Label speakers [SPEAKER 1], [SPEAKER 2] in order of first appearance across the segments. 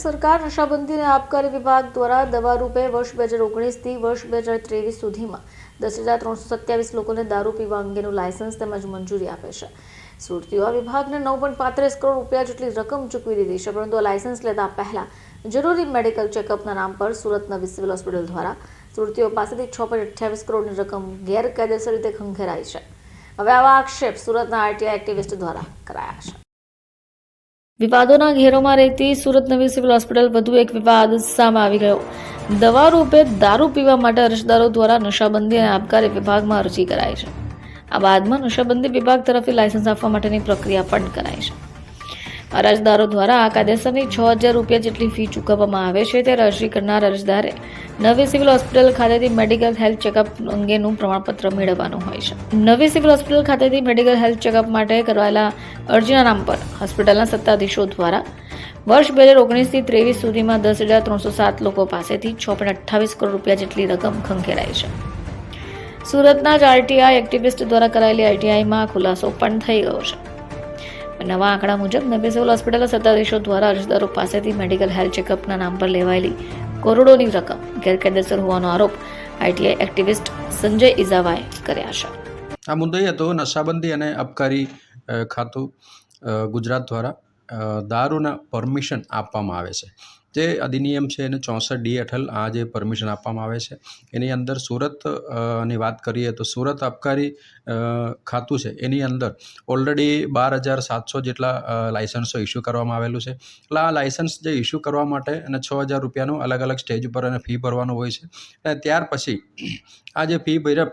[SPEAKER 1] સરકાર નશાબંધીને આબકારી વિભાગ દ્વારા દવા રૂપે વર્ષ બે હજાર ઓગણીસથી વર્ષ બે હજાર ત્રેવીસ સુધીમાં દસ હજાર ત્રણસો સત્યાવીસ લોકોને દારૂ પીવા અંગેનું લાયસન્સ તેમજ મંજૂરી આપે છે. સુરતીઓ આ વિભાગને નવ પોઈન્ટ પાંત્રીસ કરોડ રૂપિયા જેટલી રકમ ચૂકવી દીધી છે, પરંતુ લાયસન્સ લેતા પહેલા જરૂરી મેડિકલ ચેકઅપના નામ પર સુરતના સિવિલ હોસ્પિટલ દ્વારા સુરતીઓ પાસેથી છ પોઈન્ટ અઠ્યાવીસ કરોડની રકમ ગેરકાયદેસર રીતે ખંખેરાઈ છે. હવે આવા આક્ષેપ સુરતના આરટીઆઈ એક્ટિવિસ્ટ દ્વારા કરાયા છે. વિવાદોના ઘેરોમાં રહેતી સુરત નવી સિવિલ હોસ્પિટલ વધુ એક વિવાદ સામે આવી ગયો. દવા રૂપે દારૂ પીવા માટે અરજદારો દ્વારા નશાબંધી અને આબકારી વિભાગમાં અરજી કરાઈ છે. આ બાદમાં નશાબંધી વિભાગ તરફથી લાયસન્સ આપવા માટેની પ્રક્રિયા પણ કરાઈ છે. અરજદારો દ્વારા આ કાયદેસરની છ હજાર રૂપિયા જેટલી ફી ચૂકવવામાં આવે છે ત્યારે અરજી કરનાર અરજદારે નવી સિવિલ હોસ્પિટલ ખાતેથી મેડિકલ હેલ્થ ચેકઅપ અંગેનું પ્રમાણપત્ર મેળવવાનું હોય છે. નવી સિવિલ હોસ્પિટલ ખાતેથી મેડિકલ હેલ્થ ચેકઅપ માટે કરાયેલા અરજીના નામ પર હોસ્પિટલના સત્તાધીશો દ્વારા વર્ષ બે હજાર ઓગણીસથી ત્રેવીસ સુધીમાં દસ હજાર ત્રણસો સાત લોકો પાસેથી છ પોઈન્ટ અઠ્ઠાવીસ કરોડ રૂપિયા જેટલી રકમ ખંખેરાઈ છે. સુરતના જ આરટીઆઈ એક્ટિવિસ્ટ દ્વારા કરાયેલી આઈટીઆઈમાં ખુલાસો પણ થઈ ગયો છે. નવા આંકડા મુજબ નવી સિવિલ હોસ્પિટલ સત્તાધીશો દ્વારા અરજદારો પાસેથી મેડિકલ હેલ્થ ચેકઅપના નામ પર લેવાયેલી કરોડોની રકમ ગેરકાયદેસર હોવાનો આરોપ આઈટીઆઈ એક્ટિવિસ્ટ સંજય ઇઝાવાએ કર્યા છે.
[SPEAKER 2] આ મુદ્દો હતો નશાબંધી અને અબકારી ખાતું ગુજરાત દ્વારા દારૂના પરમિશન આપવામાં આવે છે. જે અધિનિયમ છે એને ચોસઠ ડી હેઠળ આ જે પરમિશન આપવામાં આવે છે, એની અંદર સુરતની વાત કરીએ તો સુરત અબકારી ખાતું છે. એની અંદર ઓલરેડી બાર હજાર સાતસો જેટલા લાયસન્સો ઇસ્યુ કરવામાં આવેલું છે. એટલે આ લાયસન્સ જે ઇસ્યુ કરવા માટે અને છ હજાર રૂપિયાનું અલગ અલગ સ્ટેજ ઉપર અને ફી ભરવાનું હોય છે. અને ત્યાર પછી આ જે ફી ભર્યા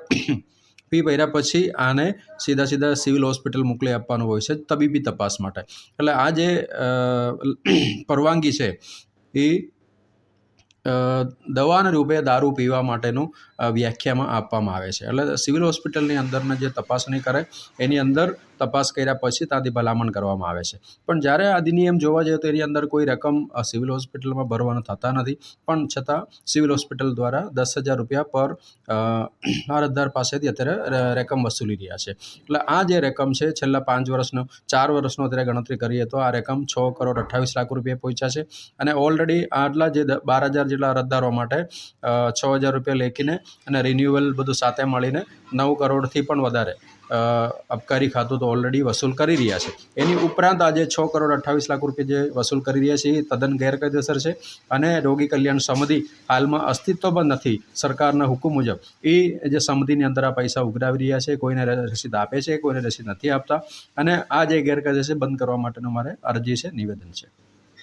[SPEAKER 2] ફી ભર્યા પછી આને સીધા સીધા સિવિલ હોસ્પિટલ મોકલી આપવાનું હોય છે તબીબી તપાસ માટે. એટલે આ જે પરવાનગી છે, એ દવાના રૂપે દારૂ પીવા માટેનું વ્યાખ્યામાં આપવામાં આવે છે. એટલે સિવિલ હોસ્પિટલની અંદરના જે તપાસણી કરે એની અંદર તપાસ કર્યા પછી ત્યાંથી ભલામણ કરવામાં આવે છે. પણ જ્યારે અધિનિયમ જોવા જઈએ તો એની અંદર કોઈ રકમ સિવિલ હોસ્પિટલમાં ભરવાનું થતા નથી. પણ છતાં સિવિલ હોસ્પિટલ દ્વારા દસ હજાર રૂપિયા પર અરજદાર પાસેથી અત્યારે રકમ વસૂલી રહ્યા છે. એટલે આ જે રકમ છે, છેલ્લા પાંચ વર્ષનો, ચાર વર્ષનો અત્યારે ગણતરી કરીએ તો આ રકમ છ કરોડ અઠ્ઠાવીસ લાખ રૂપિયા પહોંચ્યા છે. અને ઓલરેડી આટલા જે બાર હજાર જેટલા અરજદારો માટે છ હજાર રૂપિયા લેખીને અને રિન્યુઅલ બધું સાથે મળીને નવ કરોડથી પણ વધારે અબકારી ખાતું તો ઓલરેડી વસૂલ કરી રહ્યા છે. એની ઉપરાંત આજે છ કરોડ અઠ્ઠાવીસ લાખ રૂપિયા જે વસૂલ કરી રહ્યા છે એ તદ્દન ગેરકાયદેસર છે અને રોગી કલ્યાણ સમિતિ હાલમાં અસ્તિત્વ પણ નથી સરકારના હુકમ મુજબ. એ જે સમિતિની અંદર આ પૈસા ઉઘરાવી રહ્યા છે, કોઈને રસીદ આપે છે, કોઈને રસીદ નથી આપતા અને આ જે ગેરકાયદે છે બંધ કરવા માટેનું મારે અરજી છે, નિવેદન છે.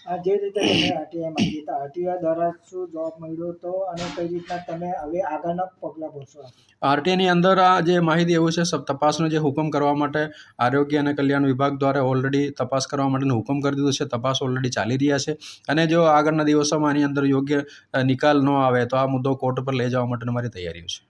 [SPEAKER 3] જે રીતે તમે આરટીઆઈ માંગી હતા આરટીઆઈ દ્વારા શું જવાબ મળ્યો હતો અને કઈ રીતના તમે હવે આગળના પગલાં ભરશો
[SPEAKER 2] આરટીઆઈની અંદર આ જે માહિતી એવું છે તપાસનો જે હુકમ કરવા માટે આરોગ્ય અને કલ્યાણ વિભાગ દ્વારા ઓલરેડી તપાસ કરવા માટેનો હુકમ કરી દીધો છે, તપાસ ઓલરેડી ચાલી રહ્યા છે. અને જો આગળના દિવસોમાં આની અંદર યોગ્ય નિકાલ ન આવે તો આ મુદ્દો કોર્ટ પર લઈ જવા માટેની મારી તૈયારીઓ છે.